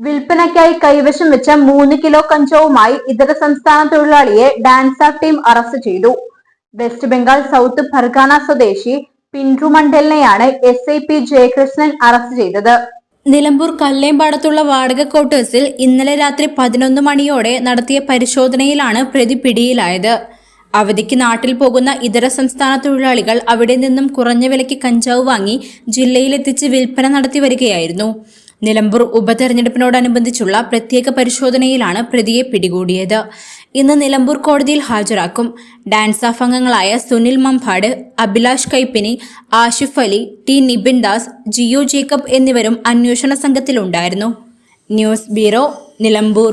വിൽപ്പനയ്ക്കായി കൈവശം വെച്ച മൂന്ന് കിലോ കഞ്ചാവുമായി ഇതര സംസ്ഥാന തൊഴിലാളിയെ ഡാൻസ ടീം അറസ്റ്റ് ചെയ്തു. വെസ്റ്റ് ബംഗാൾ സൗത്ത് ഫർഗാന സ്വദേശി Pindru മണ്ഡലിനെയാണ് S I P Jayakrishnan arrest ചെയ്തത്. നിലമ്പൂർ കല്ലേമ്പാടത്തുള്ള വാടക ക്വാർട്ടേഴ്സിൽ ഇന്നലെ രാത്രി പതിനൊന്ന് മണിയോടെ നടത്തിയ പരിശോധനയിലാണ് പ്രതി പിടിയിലായത്. അവധിക്ക് നാട്ടിൽ പോകുന്ന ഇതര സംസ്ഥാന തൊഴിലാളികൾ അവിടെ നിന്നും കുറഞ്ഞ വിലയ്ക്ക് കഞ്ചാവ് വാങ്ങി ജില്ലയിലെത്തിച്ച് വിൽപ്പന നടത്തി വരികയായിരുന്നു. നിലമ്പൂർ ഉപതെരഞ്ഞെടുപ്പിനോടനുബന്ധിച്ചുള്ള പ്രത്യേക പരിശോധനയിലാണ് പ്രതിയെ പിടികൂടിയത്. ഇന്ന് നിലമ്പൂർ കോടതിയിൽ ഹാജരാക്കും. ഡാൻസ് ഓഫ് അംഗങ്ങളായ സുനിൽ മമ്പാട് അഭിലാഷ് കൈപ്പിനി ആഷിഫ് അലി ടി നിബിൻ ദാസ് ജിയോ ജേക്കബ് എന്നിവരും അന്വേഷണ സംഘത്തിലുണ്ടായിരുന്നു. News bureau Nilambur.